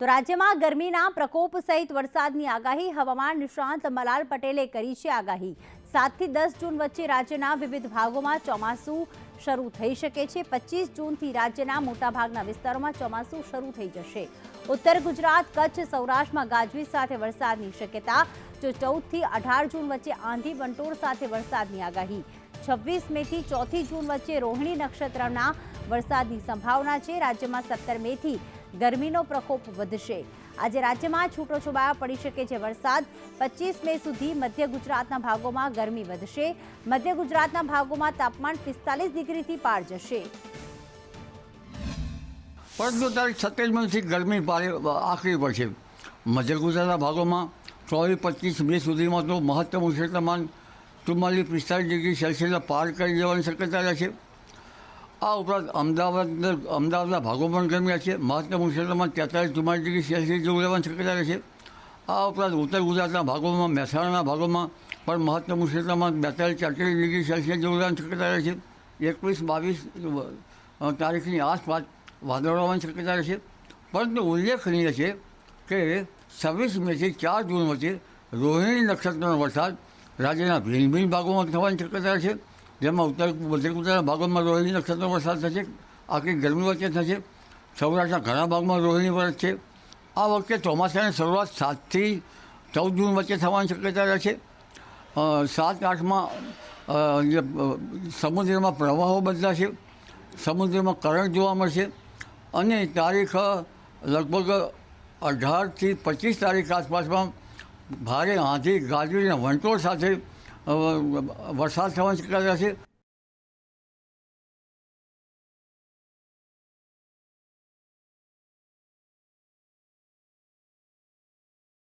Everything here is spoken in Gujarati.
તો રાજ્યમાં ગરમીના પ્રકોપ સહિત વરસાદની આગાહી, હવામાન નિષ્ણાંત મલાલ પટેલે કરી છે આગાહી. સાતથી દસ જૂન વચ્ચે રાજ્યના વિવિધ ભાગોમાં ચોમાસું શરૂ થઈ શકે છે. પચીસ જૂનથી રાજ્યના મોટાભાગના વિસ્તારોમાં ચોમાસું શરૂ થઈ જશે. ઉત્તર ગુજરાત, કચ્છ, સૌરાષ્ટ્રમાં ગાજવીજ સાથે વરસાદની શક્યતા. જો ચૌદથી અઢાર જૂન વચ્ચે આંધી વંટોળ સાથે વરસાદની આગાહી. છવ્વીસ મેથી ચોથી જૂન વચ્ચે રોહિણી નક્ષત્રના વરસાદની સંભાવના છે. રાજ્યમાં સત્તર મેથી ગરમીનો પ્રકોપ વધશે. આજે રાજ્યમાં છૂટોછવાયા પડી શકે છે વરસાદ. પચીસ મે સુધી મધ્ય ગુજરાતના ભાગોમાં ગરમી વધશે. મધ્ય ગુજરાતના ભાગોમાં તાપમાન પિસ્તાલીસ ડિગ્રીથી પાર જશે. પરંતુ તારીખ સત્યાવીસમીથી ગરમી આકરી પડશે. મધ્ય ગુજરાતના ભાગોમાં ચોવીસ, પચીસ મે સુધીમાં તો મહત્તમ ઉષ્ણતામાન ચુમ્માલીસ પિસ્તાલીસ ડિગ્રી સેલ્સિયસ પાર કરી જવાની શક્યતા રહેશે. આ ઉપરાંત અમદાવાદ અમદાવાદના ભાગો પણ ગરમી છે? મહત્તમ ક્ષેત્રમાં તેતાલીસ ચુમ્માલીસ ડિગ્રી સેલ્સિયસ જેવું રહેવાની શક્યતા રહેશે? આ ઉપરાંત ઉત્તર ગુજરાતના ભાગોમાં, મહેસાણાના ભાગોમાં પણ મહત્તમ ક્ષેત્રમાં બેતાલીસ ચાલીસ ડિગ્રી સેલ્સિયસ જેવું રહેવાની શક્યતા રહેશે? એકવીસ, બાવીસ તારીખની આસપાસ વાદળો આવવાની શક્યતા રહેશે? પરંતુ ઉલ્લેખનીય છે કે છવ્વીસ મેથી ચાર જૂન વચ્ચે રોહિણી નક્ષત્રનો વરસાદ રાજ્યના ભિન્ન ભિન્ન ભાગોમાં થવાની શક્યતા છે જેમાં ઉત્તર મધ્ય ગુજરાતના ભાગોમાં રોહિણી નક્ષત્ર વરસાદ થશે, આખી ગરમી વચ્ચે થશે, સૌરાષ્ટ્રના ઘણા ભાગમાં રોહિણી વરસ છે. આ વખતે ચોમાસાની શરૂઆત સાતથી ચૌદ જૂન વચ્ચે થવાની શક્યતા રહેશે સાત આઠમાં સમુદ્રમાં પ્રવાહો બદલાશે, સમુદ્રમાં કરંટ જોવા મળશે અને તારીખ લગભગ અઢારથી પચીસ તારીખ આસપાસમાં ભારે આંધી ગાજવીજ અને વંટોળ સાથે વરસાદ થવાની શક્યતા રહેશે